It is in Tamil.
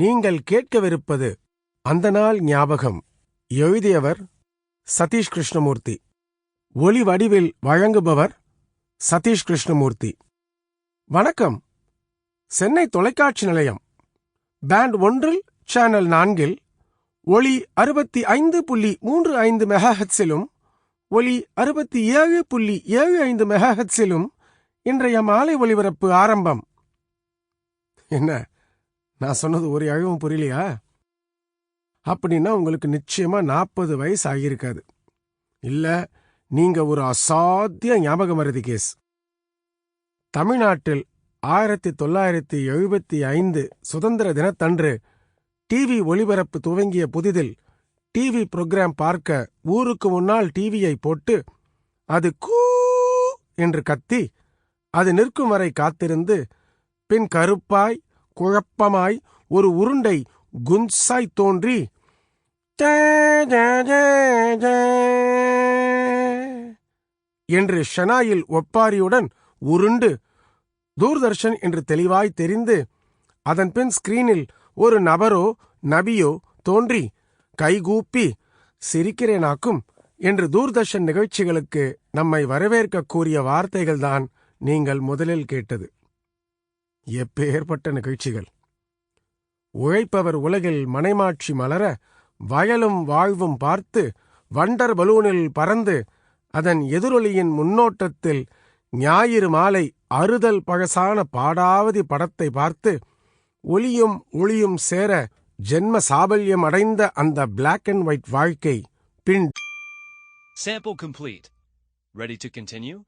நீங்கள் கேட்கவிருப்பது அந்த நாள் ஞாபகம். எழுதியவர் சதீஷ் கிருஷ்ணமூர்த்தி. ஒளி வடிவில் வழங்குபவர் சதீஷ் கிருஷ்ணமூர்த்தி. வணக்கம். சென்னை தொலைக்காட்சி நிலையம். பேண்ட் ஒன்றில் சேனல் நான்கில் ஒளி அறுபத்தி ஐந்து புள்ளி மூன்று ஐந்து மெகாஹெட்ஸிலும் ஒலி அறுபத்தி ஏழு புள்ளி ஏழு ஐந்து மெகாஹெட்ஸிலும் இன்றைய மாலை ஒளிபரப்பு ஆரம்பம். என்ன? நான் சொன்னது ஒரு அழகும் புரியலையா? அப்படின்னா உங்களுக்கு நிச்சயமா நாற்பது வயசு ஆகியிருக்காது. இல்ல நீங்க ஒரு அசாத்திய ஞாபக மருதி கேஸ் தமிழ்நாட்டில் ஆயிரத்தி தொள்ளாயிரத்தி எழுபத்தி ஐந்து சுதந்திர தினத்தன்று டிவி ஒளிபரப்பு துவங்கிய புதிதில் டிவி புரோகிராம் பார்க்க ஊருக்கு முன்னால் டிவியை போட்டு அது கூ என்று கத்தி அது நிற்கும் வரை காத்திருந்து பின் கருப்பாய் குழப்பமாய் ஒரு உருண்டை குன்சாய் தோன்றி என்று ஷனாயில் ஒப்பாரியுடன் உருண்டு தூர்தர்ஷன் என்று தெளிவாய் தெரிந்து அதன்பின் ஸ்கிரீனில் ஒரு நபரோ நபியோ தோன்றி கைகூப்பி சிரிக்கிறேனாக்கும் என்று தூர்தர்ஷன் நிகழ்ச்சிகளுக்கு நம்மை வரவேற்க கூறிய வார்த்தைகள்தான் நீங்கள் முதலில் கேட்டது. எப்பேற்பட்ட நிகழ்ச்சிகள் உழைப்பவர் உலகில் மனைமாட்சி மலர வயலும் வாழ்வும் பார்த்து வண்டர் பலூனில் பறந்து அதன் எதிரொலியின் முன்னோட்டத்தில் ஞாயிறு மாலை அறுதல் பழசான பாடாவதி படத்தை பார்த்து ஒளியும் ஒளியும் சேர ஜென்ம சாபல்யம் அடைந்த அந்த பிளாக் அண்ட் ஒயிட் வாழ்க்கை பின் Sample complete. Ready to continue?